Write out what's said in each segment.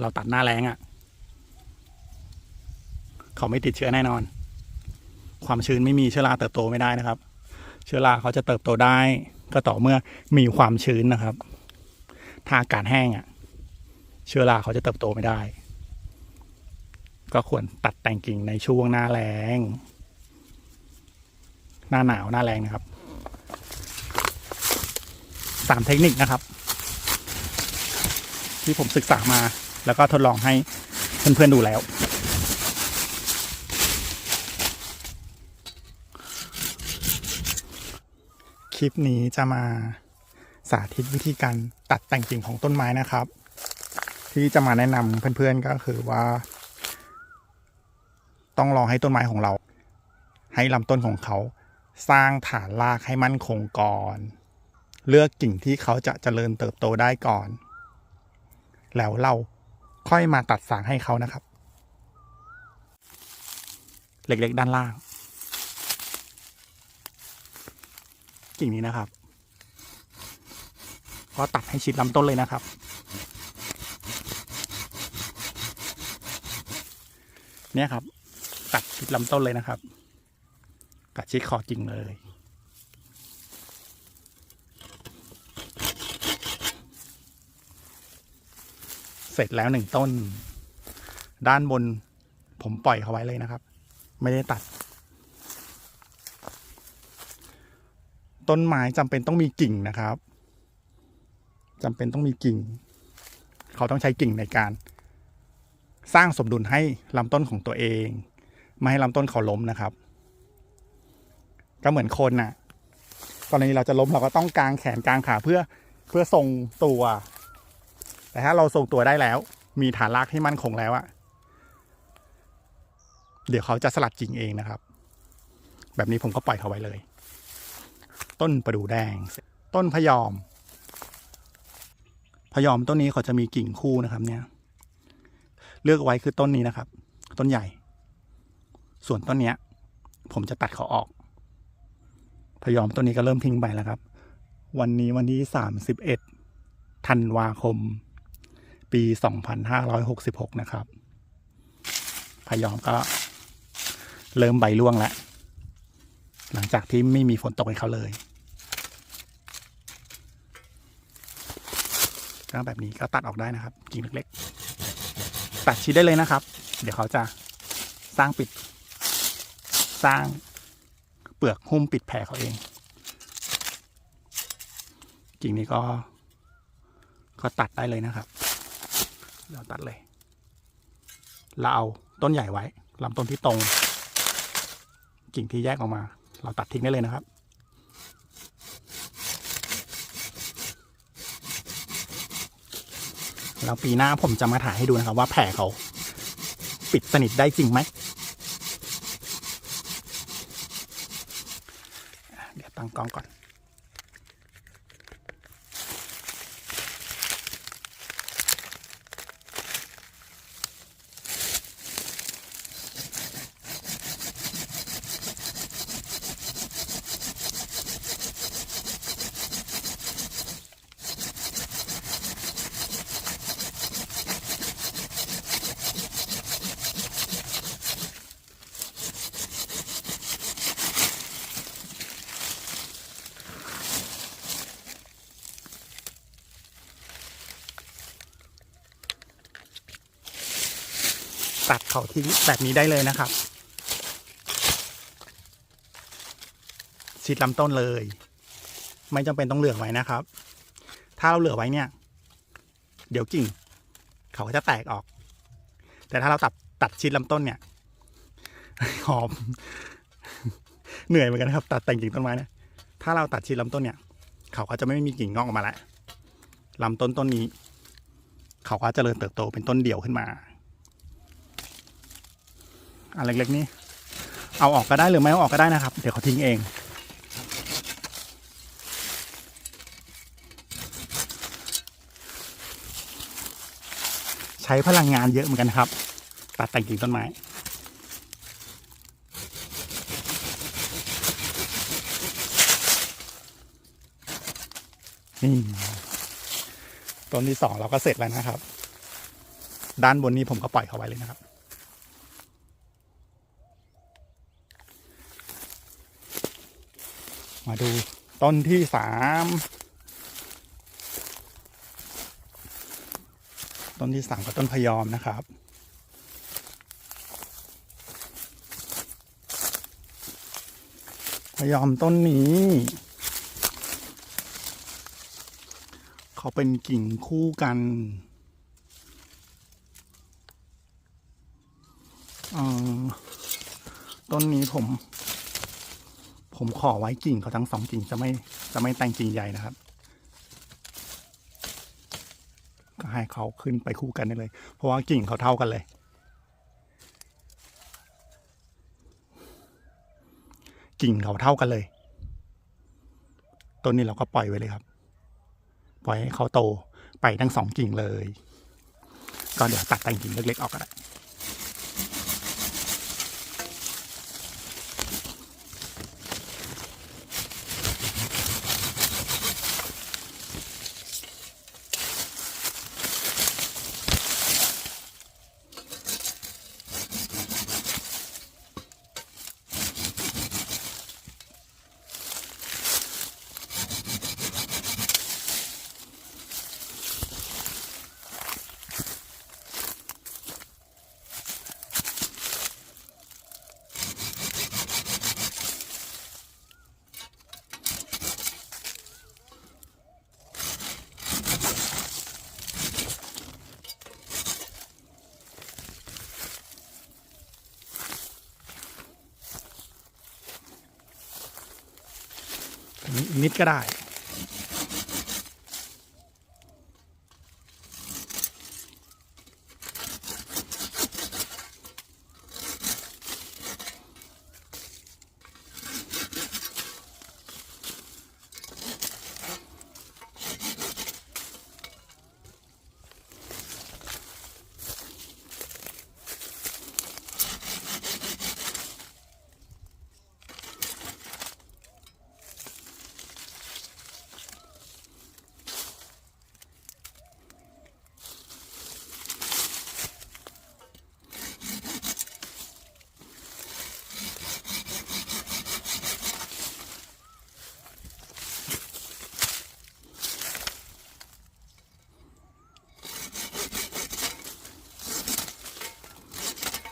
เราตัดหน้าแรงอะ่ะ เขาไม่ติดเชื้อแน่นอน ความชื้นไม่มีเชื้อราเติบโตไม่ได้นะครับ เชื้อราเขาจะเติบโตได้ ก็ต่อเมื่อมีความชื้นนะครับ ถ้าอากาศแห้งอะ่ะ เชื้อราเขาจะเติบโตไม่ได้ ก็ควรตัดแต่งกิ่งในช่วงหน้าแรงหน้าหนาวหน้าแรงนะครับสามเทคนิคนะครับ ที่ผมศึกษามา แล้วก็ทดลองให้เพื่อนๆดูแล้ว คลิปนี้จะมาสาธิตวิธีการตัดแต่งกิ่งของต้นไม้นะครับ ที่จะมาแนะนำเพื่อนๆก็คือว่า ต้องรอให้ต้นไม้ของเรา ให้ลำต้นของเขาสร้างฐานรากให้มั่นคงก่อน เลือกกิ่งที่เขาจะเจริญเติบโตได้ก่อน แล้วเรา ค่อยมาตัดสางให้เขานะครับ เล็กๆ ด้านล่าง กิ่งนี้นะครับก็ตัดให้ชิดลำต้นเลยนะครับ เนี่ยครับ ตัดชิดลำต้นเลยนะครับ ตัดชิดคอกิ่งเลย สร็จแล้วหนึ่งต้น ด้านบนผมปล่อยเขาไว้เลยนะครับ ไม่ได้ตัด ต้นไม้จำเป็นต้องมีกิ่งนะครับจำเป็นต้องมีกิ่ง เขาต้องใช้กิ่งในการสร้างสมดุลให้ลำต้นของตัวเอง ไม่ให้ลำต้นเขาล้มนะครับ ก็เหมือนคนน่ะกรณีเราจะล้มเราก็ต้องกางแขนกางขาเพื่อเพื่อทรงตัว แต่ถ้าเราทรงตัวได้แล้ว มีฐานรากที่มั่นคงแล้วอะเดี๋ยวเขาจะสลัดกิ่งเองนะครับ แบบนี้ผมก็ปล่อยเขาไว้เลย ต้นประดู่แดง ต้นพยอม พยอมต้นนี้เขาจะมีกิ่งคู่นะครับ เนี่ย เลือกไว้คือต้นนี้นะครับ ต้นใหญ่ ส่วนต้นเนี้ย ผมจะตัดเขาออก พยอมต้นนี้ก็เริ่มทิ้งไปแล้วครับ วันนี้วันที่สามสิบเอ็ดธันวาคม ปีสองพันห้าร้อยหกสิบหกนะครับ พยอมก็เริ่มใบร่วงแล้ว หลังจากที่ไม่มีฝนตกให้เขาเลยก็แบบนี้ก็ตัดออกได้นะครับ กิ่งเล็กๆ ตัดชิ้นได้เลยนะครับ เดี๋ยวเขาจะสร้างปิด สร้างเปลือกหุ้มปิดแผลเขาเอง กิ่งนี้ก็ก็ตัดได้เลยนะครับ เราตัดเลย เราเอาต้นใหญ่ไว้ลำต้นที่ตรง กิ่งที่แยกออกมา เราตัดทิ้งได้เลยนะครับ แล้วปีหน้าผมจะมาถ่ายให้ดูนะครับ ว่าแผลเขาปิดสนิทได้จริงไหม เดี๋ยวตั้งกล้องก่อน เขาทิ้งแบบนี้ได้เลยนะครับชิดลำต้นเลย ไม่จำเป็นต้องเหลือไว้นะครับ ถ้าเราเหลือไว้เนี่ย เดี๋ยวกิ่ง เขาจะแตกออก แต่ถ้าเราตัดตัดชิดลำต้นเนี่ยหอม เหนื่อยเหมือนกันครับ ตัดแต่งกิ่งต้นไม้นะถ้าเราตัดชิดลำต้นเนี่ย เขาก็จะไม่มีกิ่งงอกออกมาแล้วลำต้นต้นนี้ เขาก็จะเจริญเติบโตเป็นต้นเดี่ยวขึ้นมา อันเล็กๆนี่เอาออกก็ได้หรือไม่เอาออกก็ได้นะครับ เดี๋ยวเขาทิ้งเองใช้พลังงานเยอะเหมือนกันครับ ตัดแต่งกิ่งต้นไม้ นี่ต้นที่สองเราก็เสร็จแล้วนะครับ ด้านบนนี้ผมก็ปล่อยเขาไว้เลยนะครับ มาดูต้นที่สามต้นที่สามก็ต้นพยอมนะครับ พยอมต้นนี้ เขาเป็นกิ่งคู่กันอ่อต้นนี้ผม ผมขอไว้กิ่งเขาทั้งสองกิ่งจะไม่จะไม่แต่งกิ่งใหญ่นะครับ ก็ให้เขาขึ้นไปคู่กันได้เลย เพราะว่ากิ่งเขาเท่ากันเลย กิ่งเขาเท่ากันเลยต้นนี้เราก็ปล่อยไว้เลยครับ ปล่อยให้เขาโตไปทั้งสองกิ่งเลย ก็เดี๋ยวตัดแต่งกิ่งเล็กๆออกก็ได้ อั นิดก็ได้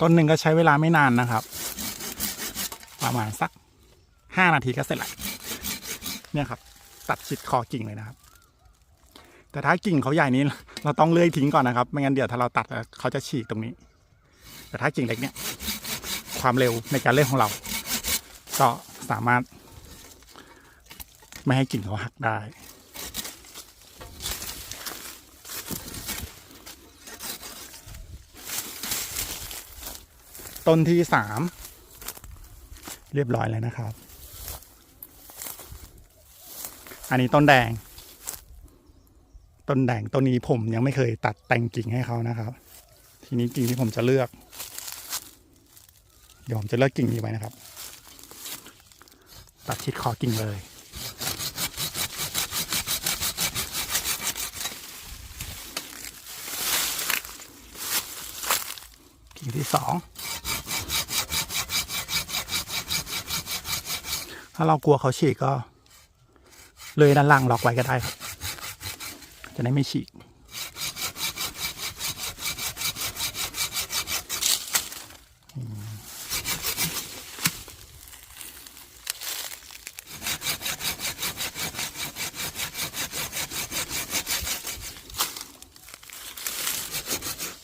ต้นหนึ่งก็ใช้เวลาไม่นานนะครับ ประมาณสักห้านาทีก็เสร็จละเนี่ยครับ ตัดชิดคอกิ่งเลยนะครับ แต่ถ้ากิ่งเขาใหญ่นี้ เราต้องเลื่อยทิ้งก่อนนะครับ ไม่งั้นเดี๋ยวถ้าเราตัดเขาจะฉีกตรงนี้ แต่ถ้ากิ่งเล็กเนี่ย ความเร็วในการเลื่อยของเรา ก็สามารถ ไม่ให้กิ่งเขาหักได้ ต้นที่สามเรียบร้อยแล้วนะครับ อันนี้ต้นแดง ต้นแดงต้นนี้ผมยังไม่เคยตัดแต่งกิ่งให้เขานะครับ ทีนี้กิ่งที่ผมจะเลือก เดี๋ยวผมจะเลือกกิ่งนี้ไว้นะครับ ตัดชิดคอกิ่งเลยกิ่งที่สอง ถ้าเรากลัวเขาฉีกก็ เลยด้านล่างล็อกไว้ก็ได้ครับ จะได้ไม่ฉีก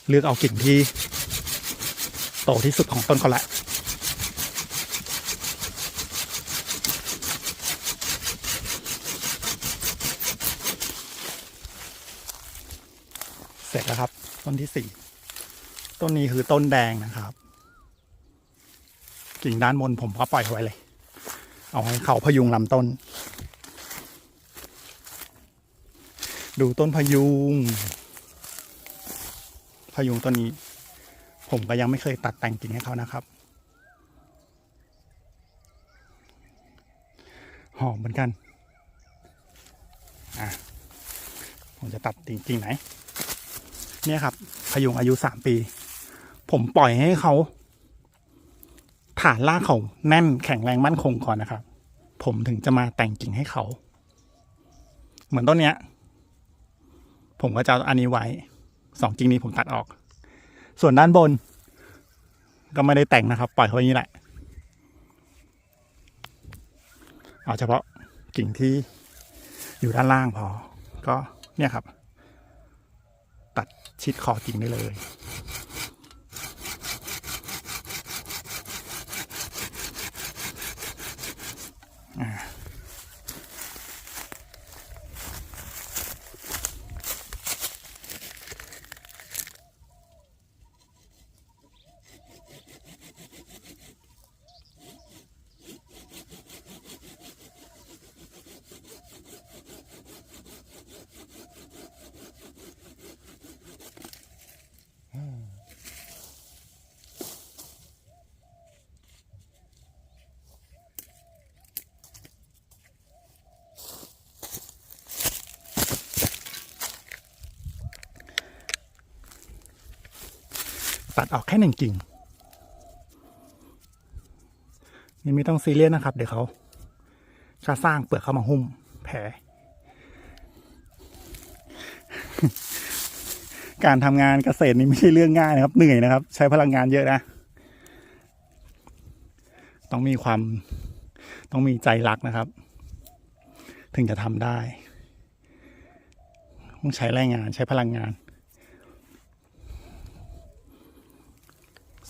เลือกเอากิ่งที่โตที่สุดของต้นเขาแหละ เสร็จแล้วครับ ต้นที่สี่ต้นนี้คือต้นแดงนะครับ กิ่งด้านบนผมก็ปล่อยไว้เลย เอาให้เขาพยุงลำต้น ดูต้นพยุง พยุงต้นนี้ ผมก็ยังไม่เคยตัดแต่งกิ่งให้เขานะครับหอมเหมือนกัน อะ ผมจะตัดกิ่งกิ่งไหน เนี่ยครับ พยุงอายุสามปี ผมปล่อยให้เขาฐานรากเขาแน่นแข็งแรงมั่นคงก่อนนะครับ ผมถึงจะมาแต่งกิ่งให้เขา เหมือนต้นเนี้ย ผมก็จะเอาอันนี้ไว้สองกิ่งนี้ผมตัดออก ส่วนด้านบน ก็ไม่ได้แต่งนะครับ ปล่อยเขาอย่างนี้แหละเอาเฉพาะกิ่งที่อยู่ด้านล่างพอ ก็เนี่ยครับ ตัดชิดคอจริงได้เลย อ่า ตัดออกแค่หนึ่งกิ่ง นี่ไม่ต้องซีเรียสนะครับ เดี๋ยวเขาจะสร้างเปลือกเข้ามาหุ้มแผล การทำงานเกษตรนี่ไม่ใช่เรื่องง่ายนะครับ เหนื่อยนะครับ ใช้พลังงานเยอะนะ ต้องมีความต้องมีใจรักนะครับ ถึงจะทำได้ ต้องใช้แรงงานใช้พลังงาน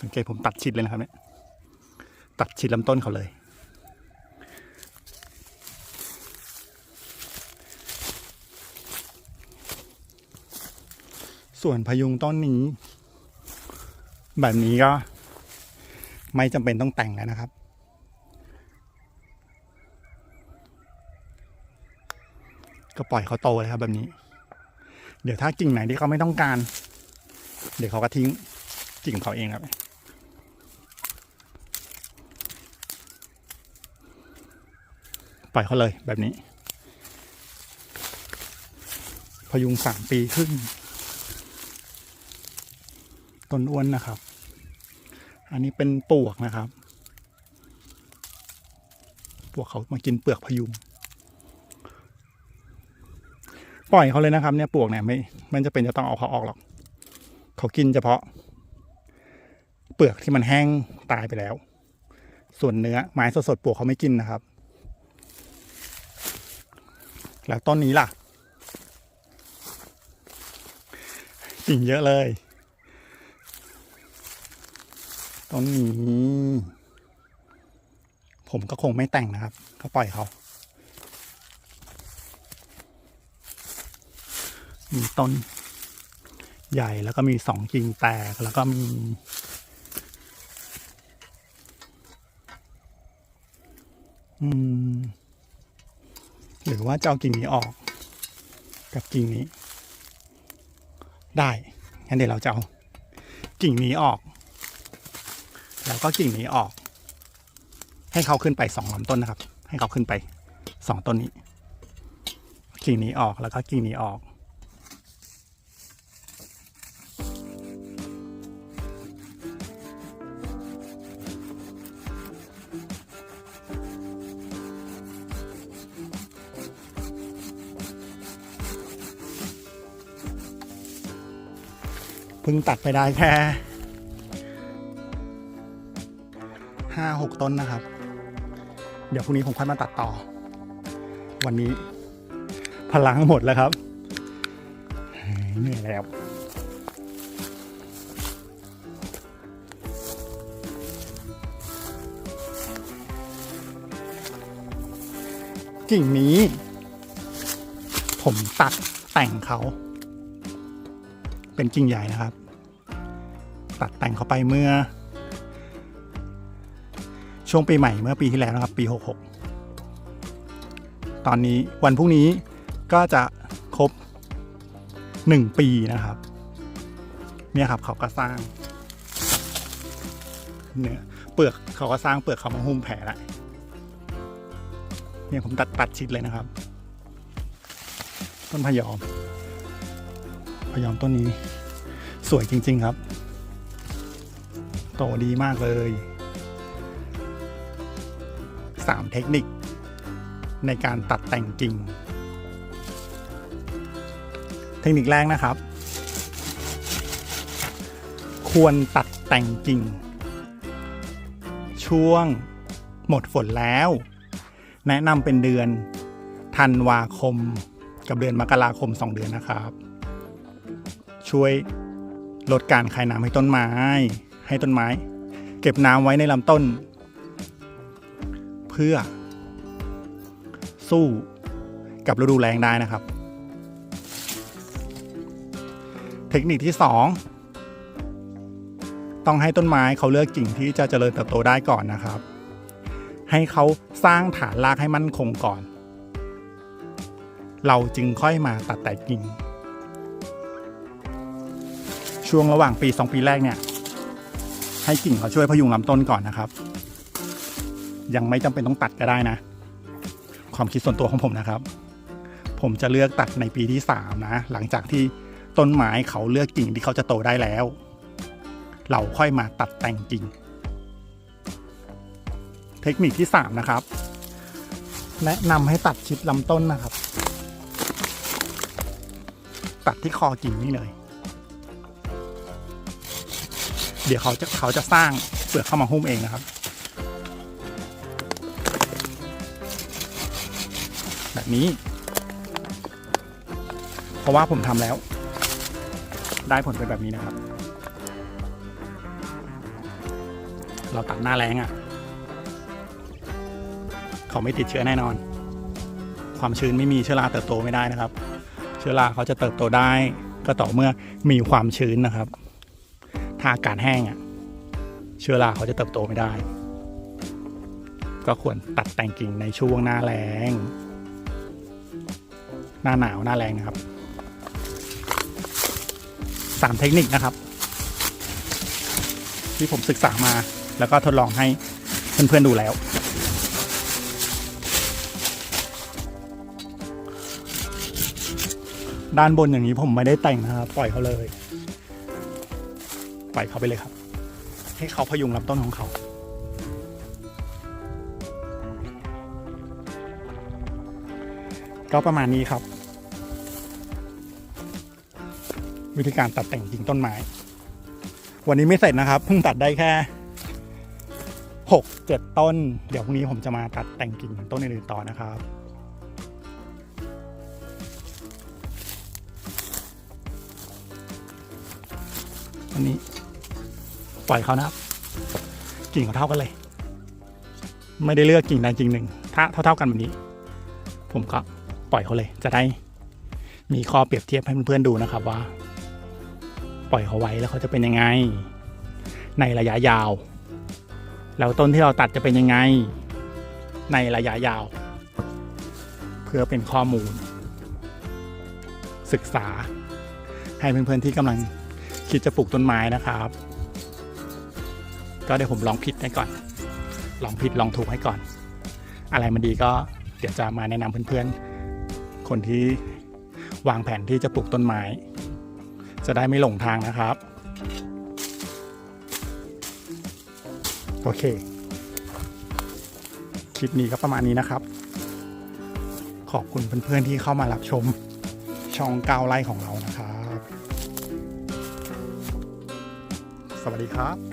สังเกตผมตัดชิดเลยนะครับเนี่ยตัดชิดลำต้นเขาเลย ส่วนพยุงต้นนี้ แบบนี้ก็ ไม่จำเป็นต้องแต่งแล้วนะครับ ก็ปล่อยเขาโตเลยครับแบบนี้ เดี๋ยวถ้ากิ่งไหนที่เขาไม่ต้องการ เดี๋ยวเขาก็ทิ้งกิ่งเขาเองครับ ปล่อยเขาเลยแบบนี้ พยุงสามปีครึ่งต้นอ้วนนะครับ อันนี้เป็นปวกนะครับ ปวกเขามากินเปลือกพยุง ปล่อยเขาเลยนะครับ เนี่ยปวกเนี่ยไม่ไม่จะเป็นจะต้องเอาเขาออกหรอก เขากินเฉพาะ เปลือกที่มันแห้งตายไปแล้ว ส่วนเนื้อไม้สดๆปวกเขาไม่กินนะครับ แล้วต้นนี้ล่ะกิ่งเยอะเลย ต้นนี้ ผมก็คงไม่แต่งนะครับ ก็ปล่อยเขามีต้นใหญ่แล้วก็มีสองกิ่งแตกแล้วก็มีอืม หรือว่าจะเอากิ่งนี้ออก กับกิ่งนี้ ได้ งั้นเดี๋ยวเราจะเอากิ่งนี้ออก แล้วก็กิ่งนี้ออก ให้เขาขึ้นไปสองลำต้นนะครับ ให้เขาขึ้นไปสองต้นนี้ กิ่งนี้ออกแล้วก็กิ่งนี้ออก เพิ่งตัดไปได้แค่ห้าหกต้นนะครับ เดี๋ยวพรุ่งนี้ผมค่อยมาตัดต่อ วันนี้พลังหมดแล้วครับเฮ้ยเหนื่อยแล้วกิ่งนี้ ผมตัดแต่งเขา เป็นกิ่งใหญ่นะครับ ตัดแต่งเข้าไปเมื่อ ช่วงปีใหม่เมื่อปีที่แล้วนะครับ ปี 66 ตอนนี้วันพรุ่งนี้ก็จะครบ 1 ปีนะครับ เนี่ยครับเขาก็สร้างเนื้อเปลือกเขาก็สร้างเปลือกเขามาหุ้มแผลแล้วเนี่ยผมตัดตัดชิดเลยนะครับ ต้นพะยอม พยอมต้นนี้ สวยจริง ๆ ครับ โตดีมากเลยสามเทคนิค ในการตัดแต่งกิ่ง เทคนิคแรกนะครับ ควรตัดแต่งกิ่ง ช่วงหมดฝนแล้ว แนะนำเป็นเดือนธันวาคมกับเดือนมกราคม 2 เดือนนะครับ ช่วยลดการคายน้ำให้ต้นไม้ ให้ต้นไม้ เก็บน้ำไว้ในลำต้น เพื่อ สู้กับฤดูแล้งได้นะครับ เทคนิคที่ 2 ต้องให้ต้นไม้เขาเลือกกิ่งที่จะเจริญเติบโตได้ก่อนนะครับ ให้เขาสร้างฐานรากให้มั่นคงก่อน เราจึงค่อยมาตัดแต่กิ่ง ช่วงระหว่างปี 2 ปีแรกเนี่ย ให้กิ่งเขาช่วยพยุงลำต้นก่อนนะครับ ยังไม่จำเป็นต้องตัดก็ได้นะ ความคิดส่วนตัวของผมนะครับ ผมจะเลือกตัดในปีที่ 3 นะ หลังจากที่ต้นไม้เขาเลือกกิ่งที่เขาจะโตได้แล้ว เราค่อยมาตัดแต่งกิ่ง เทคนิคที่ 3 นะครับ แนะนำให้ตัดชิดลำต้นนะครับ ตัดที่คอกิ่งนี่เลย เดี๋ยวเขาจะเขาจะสร้างเปลือกเข้ามาหุ้มเองนะครับ แบบนี้ เพราะว่าผมทำแล้ว ได้ผลเป็นแบบนี้นะครับ เราตัดหน้าแรงอะ่ะ เขาไม่ติดเชื้อแน่นอน ความชื้นไม่มีเชื้อราเติบโตไม่ได้นะครับ เชื้อราเขาจะเติบโตได้ก็ต่อเมื่อมีความชื้นนะครับ ถ้าอากาศแห้งอะ่ะเชื้อราเขาจะเติบโตไม่ได้ ก็ควรตัดแต่งกิ่งในช่วงหน้าแรงหน้าหนาวหน้าแรงนะครับสามเทคนิคนะครับ ที่ผมศึกษามาแล้วก็ทดลองให้เพื่อนๆดูแล้วด้านบนอย่างนี้ผมไม่ได้แต่งนะครับ ปล่อยเขาเลย ปล่อยเขาไปเลยครับ ให้เขาพยุงลำต้นของเขาก็ประมาณนี้ครับ วิธีการตัดแต่งจริงต้นไม้ วันนี้ไม่เสร็จนะครับ เพิ่งตัดได้แค่หกเจ็ดต้น เดี๋ยวพรุ่งนี้ผมจะมาตัดแต่งกิ่งต้นอื่นๆต่อนะครับวันนี้ ปล่อยเขานะครับ กิ่งเขาเท่ากันเลย ไม่ได้เลือกกิ่งใดกิ่งหนึ่ง ถ้าเท่าๆกันแบบนี้ ผมก็ปล่อยเขาเลย จะได้มีข้อเปรียบเทียบให้เพื่อนๆดูนะครับว่า ปล่อยเขาไว้แล้วเขาจะเป็นยังไง ในระยะยาว แล้วต้นที่เราตัดจะเป็นยังไง ในระยะยาว เพื่อเป็นข้อมูล ศึกษาให้เพื่อนๆที่กำลังคิดจะปลูกต้นไม้นะครับ ก็เดี๋ยวผมลองผิดให้ก่อน ลองผิดลองถูกให้ก่อน อะไรมันดีก็เดี๋ยวจะมาแนะนำเพื่อนๆ คนที่วางแผนที่จะปลูกต้นไม้ จะได้ไม่หลงทางนะครับ โอเค คลิปนี้ก็ประมาณนี้นะครับ ขอบคุณเพื่อนๆที่เข้ามารับชมช่องก้าวไล่ของเรานะครับ สวัสดีครับ